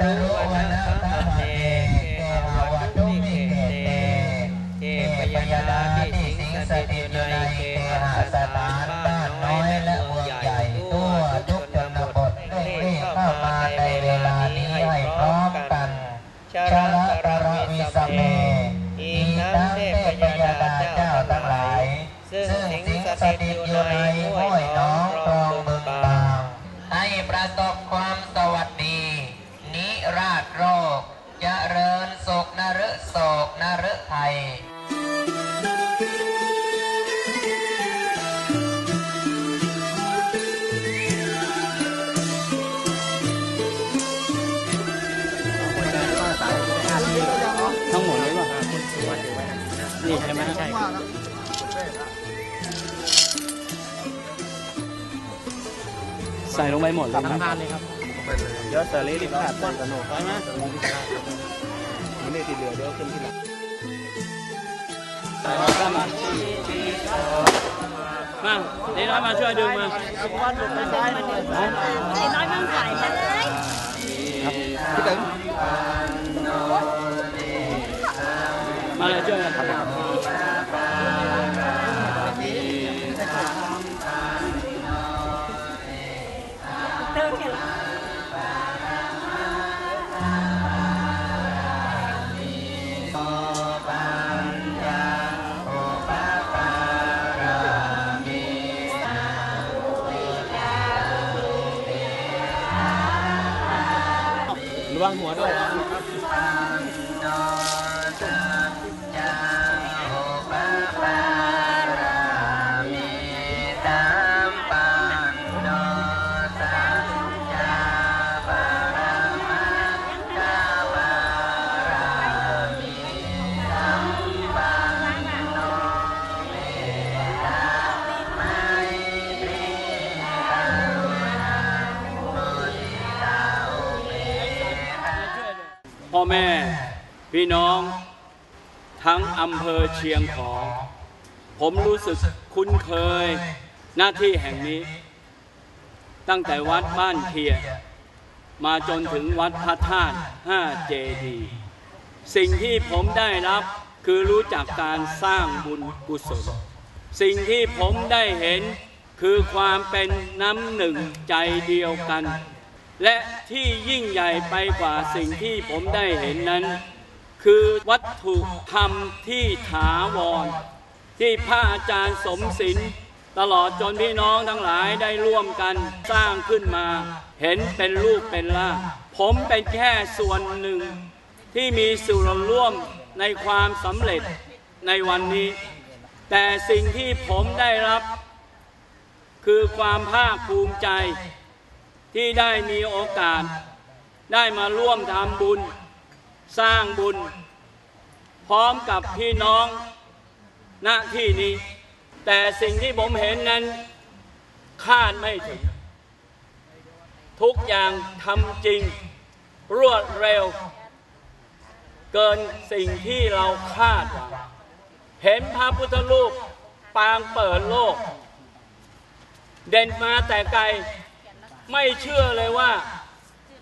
ตรุ ใส่ลงไปหมดเลยนะเลยครับเดี๋ยวเสรีรีบขาดต้นสนุกไปไหมนี่ติดเหลือเดี๋ยวขึ้นที่หลังมามาเดี๋ยวน้อยมาช่วยดึงมาไอ้น้อยมันถ่ายมาเลยพี่ตึงมาเลยช่วยกันเติม ระวังหัวด้วย ทั้งอำเภอเชียงของ ผมรู้สึกคุ้นเคยหน้าที่แห่งนี้ ตั้งแต่วัดบ้านเทีย มาจนถึงวัดพระธาตุ5เจดีสิ่งที่ผมได้รับคือรู้จักการสร้างบุญกุศล สิ่งที่ผมได้เห็นคือความเป็นน้ำหนึ่งใจเดียวกัน และที่ยิ่งใหญ่ไปกว่าสิ่งที่ผมได้เห็นนั้น คือวัตถุธรรมที่ถาวร ที่พระอาจารย์สมศิลป์ตลอดจนพี่น้องทั้งหลายได้ร่วมกันสร้างขึ้นมา เห็นเป็นรูปเป็นร่างผมเป็นแค่ส่วนหนึ่ง ที่มีส่วนร่วมในความสำเร็จในวันนี้ แต่สิ่งที่ผมได้รับ คือความภาคภูมิใจ ที่ได้มีโอกาส ได้มาร่วมทำบุญ สร้างบุญ พร้อมกับพี่น้องณที่นี้ แต่สิ่งที่ผมเห็นนั้นคาดไม่ถึง ทุกอย่างทำจริง รวดเร็ว เกินสิ่งที่เราคาดหวังเห็นพระพุทธรูปปางเปิดโลก เด่นมาแต่ไกล ไม่เชื่อเลยว่า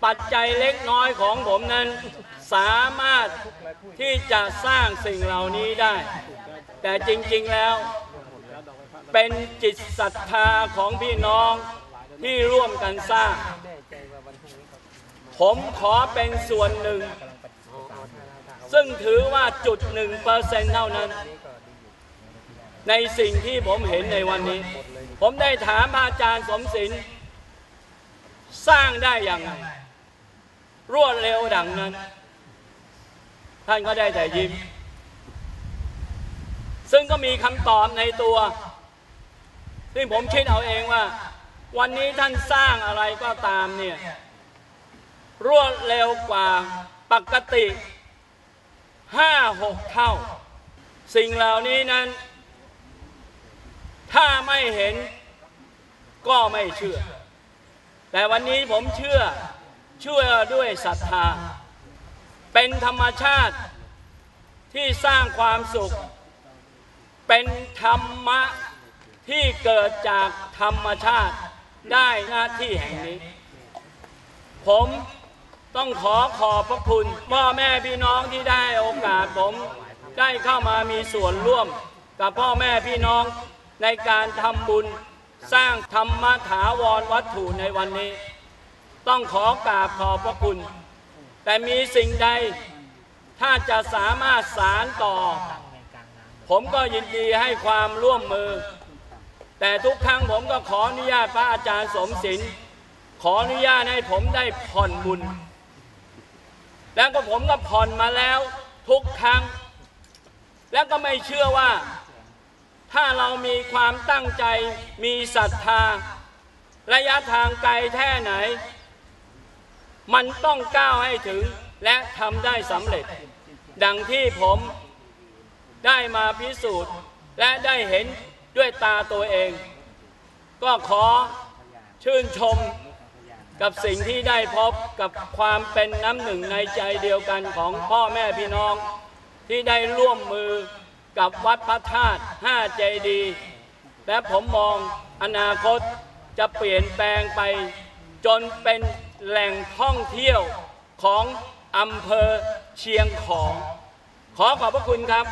ปัจจัยเล็กน้อยของผมนั้น สามารถที่จะสร้างสิ่งเหล่านี้ได้ แต่จริงๆแล้ว เป็นจิตศรัทธาของพี่น้องที่ร่วมกันสร้าง ผมขอเป็นส่วนหนึ่ง ซึ่งถือว่าจุดหนึ่งเปอร์เซ็นต์เท่านั้น ในสิ่งที่ผมเห็นในวันนี้ ผมได้ถามอาจารย์สมศิลป์สร้างได้อย่างไร รวดเร็วดังนั้น ท่านก็ได้แต่ยิ้ม ซึ่งก็มีคำตอบในตัว ซึ่งผมคิดเอาเองว่า วันนี้ท่านสร้างอะไรก็ตามเนี่ย รวดเร็วกว่าปกติห้าหกเท่า สิ่งเหล่านี้นั้น ถ้าไม่เห็นก็ไม่เชื่อ แต่วันนี้ผมเชื่อ เชื่อด้วยศรัทธา เป็นธรรมชาติที่สร้างความสุข เป็นธรรมะที่เกิดจากธรรมชาติได้หน้าที่แห่งนี้ ผมต้องขอขอบพระคุณพ่อแม่พี่น้องที่ได้โอกาสผมได้เข้ามามีส่วนร่วมกับพ่อแม่พี่น้องในการทำบุญสร้างธรรมถาวรวัตถุในวันนี้ ต้องขอกราบขอบพระคุณ แต่มีสิ่งใดถ้าจะสามารถสารต่อ ผมก็ยินดีให้ความร่วมมือ แต่ทุกครั้งผมก็ขออนุญาตพระอาจารย์สมศิลป์ขออนุญาตให้ผมได้ผ่อนบุญ แล้วก็ผมก็ผ่อนมาแล้วทุกครั้ง แล้วก็ไม่เชื่อว่า ถ้าเรามีความตั้งใจมีศรัทธา ระยะทางไกลแค่ไหน มันต้องก้าวให้ถึงและทำได้สำเร็จ ดังที่ผมได้มาพิสูจน์และได้เห็นด้วยตาตัวเอง ก็ขอชื่นชมกับสิ่งที่ได้พบกับความเป็นน้ำหนึ่งในใจเดียวกันของพ่อแม่พี่น้อง ที่ได้ร่วมมือกับวัดพระธาตุห้าเจดี และผมมองอนาคตจะเปลี่ยนแปลงไปจนเป็น แหล่งท่องเที่ยวของอำเภอเชียงของ ขอขอบพระคุณครับ